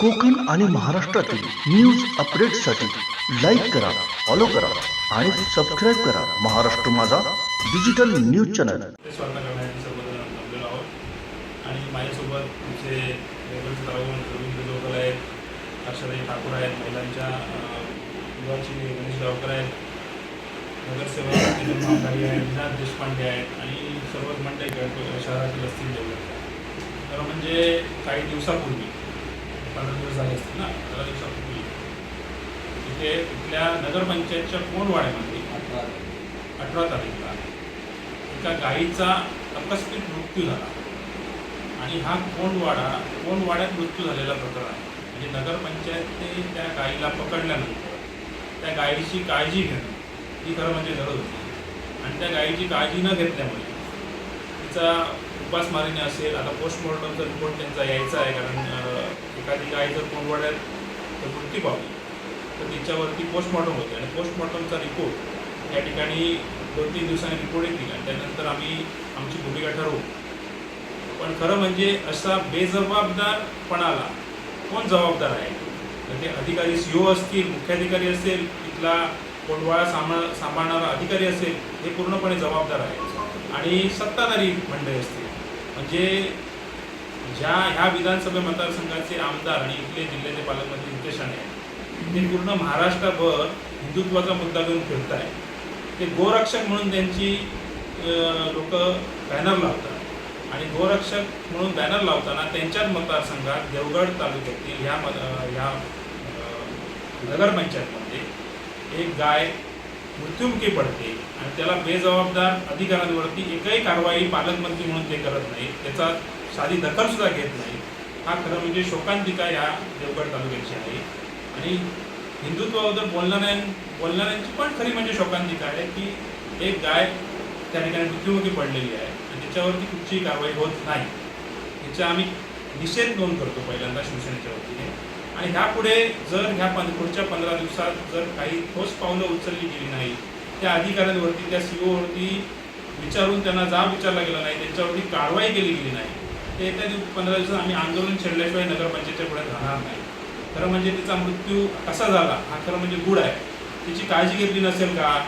कोकण आणि महाराष्ट्रातील न्यूज अपडेट्ससाठी लाईक करा फॉलो करा आणि सबस्क्राईब करा महाराष्ट्र माझा डिजिटल न्यूज चॅनल ते आहोत आणि माझ्यासोबत तुमचे आहेत हर्षदाई ठाकूर आहेत महिलांच्या गणेश गावकर आहेत नगरसेवक आहेत विनाथ देशपांडे आहेत आणि सर्वच मंडळी शहरातील असतील तर म्हणजे काही दिवसापूर्वी पंधरा दिवस झाले असतील ना पंधरा दिवसापूर्वी इथे इथल्या नगरपंचायतच्या कोणवाड्यामध्ये अठरा तारीखला एका गायीचा आकस्मिक मृत्यू झाला. आणि हा कोंडवाडा कोंडवाड्यात मृत्यू झालेला प्रकार आहे. म्हणजे नगरपंचायतने त्या गायीला पकडल्यानंतर त्या गायीची काळजी घेणं ही खरं म्हणजे गरज होती. आणि त्या गायीची काळजी न घेतल्यामुळे तिचा उपासमारीने असेल आता पोस्टमॉर्टमचा रिपोर्ट त्यांचा यायचा आहे कारण एखादी गाय जर कोंडवाड्यात तर मृत्यू पावली. तर तिच्यावरती पोस्टमॉर्टम होते. आणि पोस्टमॉर्टमचा रिपोर्ट या ठिकाणी दोन तीन दिवसांनी रिपोर्ट येतील. आणि त्यानंतर आम्ही आमची भूमिका ठरवू. पण खरं म्हणजे असा बेजबाबदारपणाला कोण जबाबदार आहे? तर ते अधिकारी सी असतील मुख्याधिकारी असेल तिथला कोंडवाळा सांभाळ सांभाळणारा अधिकारी असेल हे पूर्णपणे जबाबदार आहे आणि सत्ताधारी मंडळी असतील. म्हणजे ज्या ह्या विधानसभा मतदारसंघाचे आमदार आणि इथले जिल्ह्याचे पालकमंत्री नितेश राणे ते पूर्ण महाराष्ट्रभर हिंदुत्वाचा मुद्दा घेऊन फिरत आहे ते गोरक्षक म्हणून त्यांची लोक बॅनर लावतात. आणि गोरक्षक म्हणून बॅनर लावताना त्यांच्याच मतदारसंघात देवगड तालुक्यातील ह्या मत- ह्या नगरपंचायतमध्ये एक गाय मृत्युमुखी पडते आणि त्याला बेजबाबदार अधिकाऱ्यांवरती एकही कारवाई पालकमंत्री म्हणून ते करत नाही. त्याचा साधी दखलसुद्धा घेत नाही. हा खरं म्हणजे शोकांतिका या देवगड तालुक्याची आहे. आणि हिंदुत्वाबद्दल बोलणाऱ्यां बोलणाऱ्यांची पण खरी म्हणजे शोकांतिका आहे की एक गाय त्या ठिकाणी मृत्युमुखी पडलेली आहे आणि त्याच्यावरती कुठचीही कारवाई होत नाही. याचा आम्ही निषेध नोंद करतो पहिल्यांदा शिवसेनेच्या वतीने. आणि ह्यापुढे जर ह्या पं पुढच्या पंधरा दिवसात जर काही ठोस पावलं उचलली गेली नाही त्या अधिकाऱ्यांवरती त्या सी ओवरती विचारून त्यांना जाब विचारला गेला नाही त्यांच्यावरती कारवाई केली गेली नाही ते येत्या दिवस पंधरा दिवसात आम्ही आंदोलन छेडल्याशिवाय नगरपंचायतच्या पुढे राहणार नाही. खरं म्हणजे तिचा मृत्यू कसा झाला हा खरं म्हणजे गुड आहे. तिची काळजी घेतली नसेल का?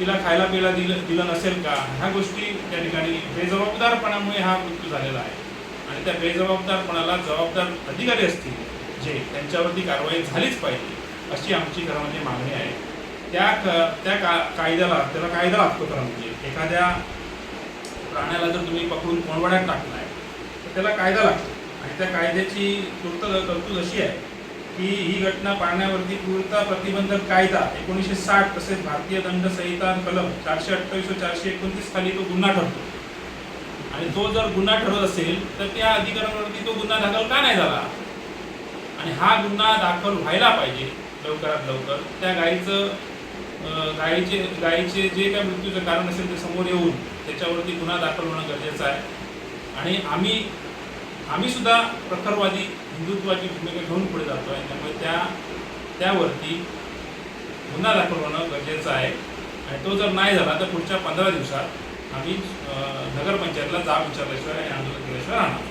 तिला खायला पिला दिलं दिलं नसेल का? ह्या गोष्टी त्या ठिकाणी बेजबाबदारपणामुळे हा मृत्यू झालेला आहे. आणि त्या बेजबाबदारपणाला जबाबदार अधिकारी असतील. जे त्यांच्यावरती कारवाई झालीच पाहिजे अशी आमची खरं म्हणजे मागणी आहे. त्या क- त्या का कायद्याला त्याला कायदा लागतो खरं म्हणजे. एखाद्या प्राण्याला जर तुम्ही पकडून कोणवाड्यात टाकलाय तर त्याला कायदा लागतो. आणि त्या कायद्याची तूर्त तरतूद अशी आहे की ही घटना पाळण्यावरती पूर्ता प्रतिबंधक कायदा एकोणीसशे साठ तसेच भारतीय दंड संहिता कलम चारशे अठ्ठावीस व चारशे एकोणतीस खाली तो गुन्हा ठरतो. आणि तो जर गुन्हा ठरत असेल तर त्या अधिकाऱ्यांवरती तो गुन्हा दाखल का नाही झाला? आणि हा गुन्हा दाखल व्हायला पाहिजे लवकरात लवकर. त्या गायीचं गाईचे गायीचे गायीचे जे काय मृत्यूचं कारण असेल ते समोर येऊन त्याच्यावरती गुन्हा दाखल होणं गरजेचं आहे. आणि आम्ही आम्ही सुद्धा प्रखरवादी हिंदुत्वाची भूमिका घेऊन पुढे जातो आहे त्यामुळे त्या त्यावरती गुन्हा दाखल होणं गरजेचं आहे. आणि तो जर नाही झाला तर पुढच्या पंधरा दिवसात आम्ही नगरपंचायतला जाब विचारल्याशिवाय आणि आंदोलन केल्याशिवाय राहणार.